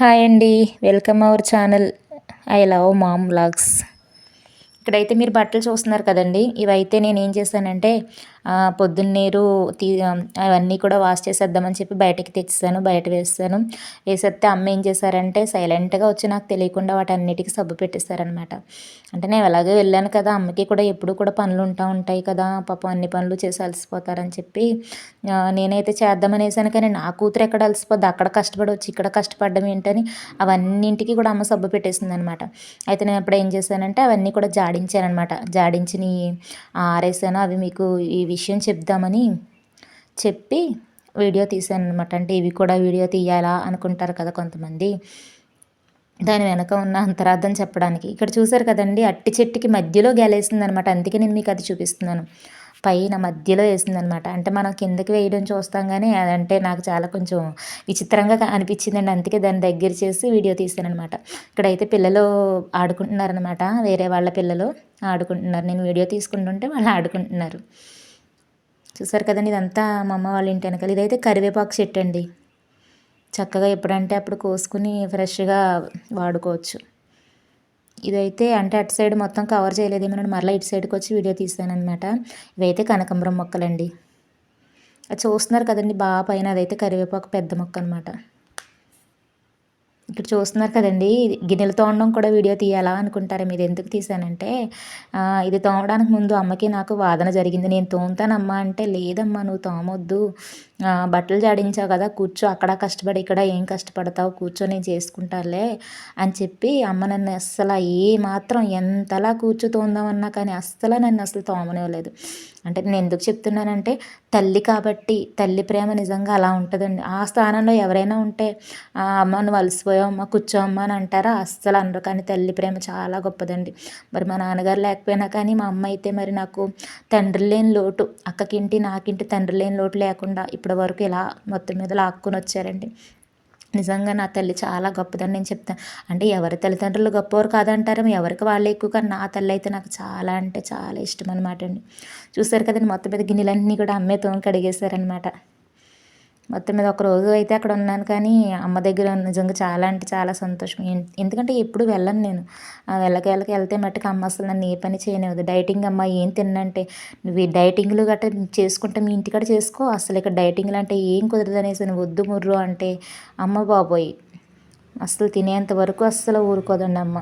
Hi అండి welcome our channel. I love mom vlogs. ఇక్కడైతే మీరు బట్టలు చూస్తున్నారు కదండి. ఇవైతే నేను ఏం చేశానంటే పొద్దున్నేరు తీ అవన్నీ కూడా వాష్ చేసేద్దామని చెప్పి బయటకి తెచ్చేసాను బయట వేస్తాను వేసేస్తే అమ్మ ఏం చేశారంటే సైలెంట్గా వచ్చి నాకు తెలియకుండా వాటన్నిటికీ సబ్బు పెట్టేశారనమాట అంటే నేను ఎలాగో వెళ్ళాను కదా అమ్మకి కూడా ఎప్పుడు కూడా పనులు ఉంటా ఉంటాయి కదా పాపం అన్ని పనులు చేసి అలసిపోతారని చెప్పి నేనైతే చేద్దామనేసాను కానీ నా కూతురు ఎక్కడ అలసిపోద్ది? అక్కడ కష్టపడి వచ్చి ఇక్కడ కష్టపడడం ఏంటని అవన్నింటికి కూడా అమ్మ సబ్బు పెట్టేసింది అనమాట అయితే నేను అప్పుడు ఏం చేశానంటే అవన్నీ కూడా జాడించాను అనమాట జాడించి ఆరేసాను అవి మీకు ఈ విషయం చెప్దామని చెప్పి వీడియో తీశాను అనమాట అంటే ఇవి కూడా వీడియో తీయాలా అనుకుంటారు కదా కొంతమంది. దాని వెనక ఉన్న అంతరార్థం చెప్పడానికి. ఇక్కడ చూసారు కదండి అట్టి చెట్టుకి మధ్యలో గెలేసింది అనమాట అందుకే నేను మీకు అది చూపిస్తున్నాను. పైన మధ్యలో వేసిందనమాట అంటే మనం కిందకి వేయడం చూస్తాం కానీ అదంటే నాకు చాలా కొంచెం విచిత్రంగా అనిపించిందండి. అందుకే దాన్ని దగ్గర చేసి వీడియో తీసాను అనమాట ఇక్కడైతే పిల్లలు ఆడుకుంటున్నారనమాట వేరే వాళ్ళ పిల్లలు ఆడుకుంటున్నారు. నేను వీడియో తీసుకుంటుంటే వాళ్ళు ఆడుకుంటున్నారు. చూసారు కదండి ఇదంతా మా అమ్మ వాళ్ళ ఇంటి వెనకాల. ఇదైతే కరివేపాకు చెట్టు అండి చక్కగా ఎప్పుడంటే అప్పుడు కోసుకుని ఫ్రెష్గా వాడుకోవచ్చు. ఇదైతే అంటే అటు సైడ్ మొత్తం కవర్ చేయలేదేమో మరలా ఇటు సైడ్కి వచ్చి వీడియో తీసానమాట ఇవైతే కనకంబరం మొక్కలండి. అది చూస్తున్నారు కదండి బాగా పైన అదైతే కరివేపాకు పెద్ద మొక్క అనమాట ఇక్కడ చూస్తున్నారు కదండి. గిన్నెలు తోమడం కూడా వీడియో తీయాలా అనుకుంటారా? మీరు ఎందుకు తీసానంటే ఇది తోమడానికి ముందు అమ్మకి నాకు వాదన జరిగింది. నేను తోముతానమ్మా అంటే లేదమ్మా నువ్వు తోమొద్దు. బట్టలు జాడించావు కదా కూర్చో. అక్కడ కష్టపడి ఇక్కడ ఏం కష్టపడతావు? కూర్చో నేను చేసుకుంటాలే అని చెప్పి అమ్మ నన్ను అస్సలు ఏ మాత్రం ఎంతలా కూర్చుతోందామన్నా కానీ అస్సలు నన్ను అసలు తోమనివ్వలేదు. అంటే నేను ఎందుకు చెప్తున్నానంటే తల్లి కాబట్టి తల్లి ప్రేమ నిజంగా అలా ఉంటుందండి. ఆ స్థానంలో ఎవరైనా ఉంటే అమ్మ నువ్వు అలసిపోయి అమ్మ కూర్చో అమ్మ అని అంటారా? అస్సలు అనరు. కానీ తల్లి ప్రేమ చాలా గొప్పదండి. మరి మా నాన్నగారు లేకపోయినా కానీ మా అమ్మ అయితే మరి నాకు తండ్రి లేని లోటు అక్కకింటి నాకింటి తండ్రి లేని లోటు లేకుండా ఇప్పటి వరకు ఇలా మొత్తం మీద లాక్కుని వచ్చారండి. నిజంగా నా తల్లి చాలా గొప్పదని నేను చెప్తాను అంటే ఎవరి తల్లిదండ్రులు గొప్పవారు కాదంటారు ఎవరికి వాళ్ళే ఎక్కువ కానీ నా తల్లి అయితే నాకు చాలా అంటే చాలా ఇష్టం అనమాట అండి. చూసారు కదండి మొత్తం మీద గిన్నెలన్నీ కూడా అమ్మే తోని కడిగేశారనమాట మొత్తం మీద ఒక రోజు అయితే అక్కడ ఉన్నాను. కానీ అమ్మ దగ్గర నిజంగా చాలా అంటే చాలా సంతోషం. ఎందుకంటే ఎప్పుడు వెళ్ళను నేను. వెళ్ళక వెళ్ళక వెళ్తే మట్టుకు అమ్మ అసలు నన్ను ఏ పని చేయనివ్వదు. డైటింగ్ అమ్మ ఏం తిన్నంటే నువ్వు ఈ డైటింగ్లు గట్రా చేసుకుంటే మీ ఇంటికాడ చేసుకో. అసలు ఇక్కడ డైటింగ్లు అంటే ఏం కుదరదు అనేసి నువ్వు వద్దు ముర్రు అంటే అమ్మ బాబోయ్. అసలు తినేంత వరకు అస్సలు ఊరుకోదండి అమ్మ.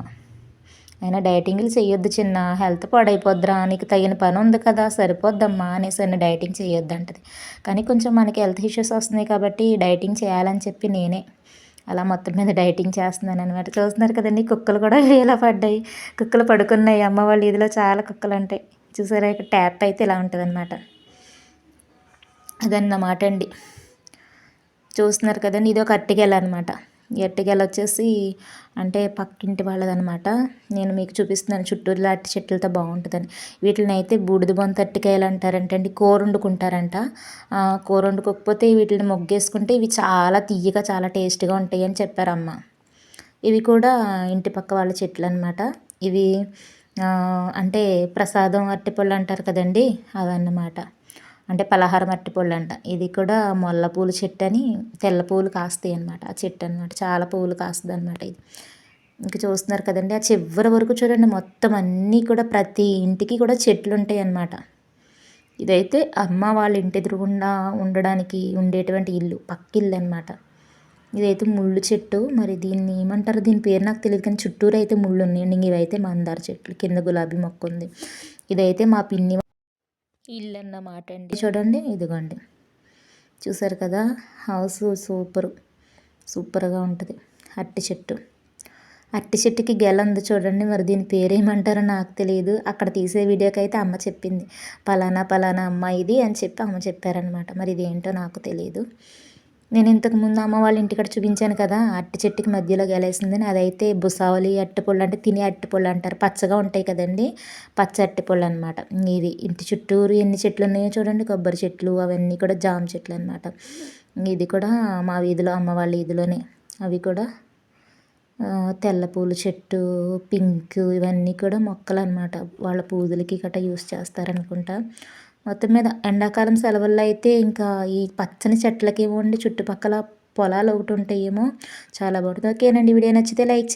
అయినా డైటింగ్లు చేయొద్దు చిన్న. హెల్త్ పాడైపోద్దిరా. నీకు తగిన పని ఉంది కదా. సరిపోద్దమ్మా అనేసి అని డైటింగ్ చేయొద్దు అంటది కానీ కొంచెం మనకి హెల్త్ ఇష్యూస్ వస్తున్నాయి కాబట్టి డైటింగ్ చేయాలని చెప్పి నేనే అలా మొత్తం మీద డైటింగ్ చేస్తున్నాను అనమాట చూస్తున్నారు కదండి కుక్కలు కూడా ఇలా పడ్డాయి. కుక్కలు పడుకున్నాయి. అమ్మ వాళ్ళ ఇదిలో చాలా కుక్కలు ఉంటాయి. చూసారా ఇక్కడ ట్యాప్ అయితే ఇలా ఉంటుంది అనమాట అదన్నమాట అండి. చూస్తున్నారు కదండి ఇది ఒక అట్టికెళ్ళనమాట ఎట్టుకెళ్ళ వచ్చేసి అంటే పక్కింటి వాళ్ళదనమాట. నేను మీకు చూపిస్తున్నాను చుట్టూరు లాంటి చెట్లతో బాగుంటుందని. వీటిని అయితే బూడిద బొంత అట్టికాయలు అంటారంటండి కూర వండుకుంటారంట కూర వండుకోకపోతే వీటిని మొగ్గేసుకుంటే ఇవి చాలా తీయగా చాలా టేస్ట్గా ఉంటాయి అని చెప్పారమ్మ. ఇవి కూడా ఇంటి పక్క వాళ్ళ చెట్లు అనమాట ఇవి అంటే ప్రసాదం అరటిపళ్ళు అంటారు కదండి అవన్నమాట. అంటే పలహార మట్టి పళ్ళు అంట. ఇది కూడా మొల్ల పూల చెట్టు అని తెల్ల పూలు కాస్తాయి అనమాట ఆ చెట్టు అనమాట చాలా పూలు కాస్తుంది అనమాట ఇది. ఇంకా చూస్తున్నారు కదండి ఆ చివరి వరకు చూడండి మొత్తం అన్నీ కూడా ప్రతి ఇంటికి కూడా చెట్లు ఉంటాయి అన్నమాట. ఇదైతే అమ్మ వాళ్ళ ఇంటి ఎదురుగుండా ఉండడానికి ఉండేటువంటి ఇల్లు పక్కిల్లు అనమాట ఇదైతే ముళ్ళు చెట్టు. మరి దీన్ని ఏమంటారు? దీని పేరు నాకు తెలియదు కానీ చుట్టూరు అయితే ముళ్ళు ఉన్నాయండి ఇవైతే మందార చెట్లు కింద గులాబీ మొక్క ఉంది. ఇదైతే మా పిన్ని ఇల్లు అన్నమాట అండి చూడండి ఇదిగోండి. చూసారు కదా హౌస్ సూపర్. సూపర్గా ఉంటుంది. అట్టి చెట్టు. అట్టి చెట్టుకి గెల ఉంది చూడండి మరి దీని పేరేమంటారో నాకు తెలియదు అక్కడ తీసే వీడియోకి అయితే అమ్మ చెప్పింది. పలానా పలానా అమ్మ ఇది అని చెప్పి అమ్మ చెప్పారనమాట మరి ఇదేంటో నాకు తెలియదు నేను ఇంతకు ముందు అమ్మ వాళ్ళ ఇంటికాడ చూపించాను కదా అట్టి చెట్టుకి మధ్యలో గెలేసిందని. అదైతే బుసావలి అట్టిపళ్ళు అంటే తినే అట్టిపళ్ళు అంటారు. పచ్చగా ఉంటాయి కదండి. పచ్చ అట్టిపళ్ళు అనమాట ఇది ఇంటి చుట్టూరు ఎన్ని చెట్లు ఉన్నాయో చూడండి. కొబ్బరి చెట్లు అవన్నీ కూడా జామ చెట్లు అనమాట ఇది కూడా మా వీధిలో అమ్మ వాళ్ళ వీధిలోనే. అవి కూడా తెల్ల పూల చెట్టు పింక్ ఇవన్నీ కూడా మొక్కలు అనమాట వాళ్ళ పూజలకి గట్రా యూస్ చేస్తారనుకుంటా. మొత్తం మీద ఎండాకాలం సెలవుల్లో అయితే ఇంకా ఈ పచ్చని చెట్లకి ఇవ్వండి చుట్టుపక్కల పొలాలు ఒకటి ఉంటాయేమో. చాలా బాగుంటుంది. ఓకేనండి వీడియో నచ్చితే లైక్ చేయండి.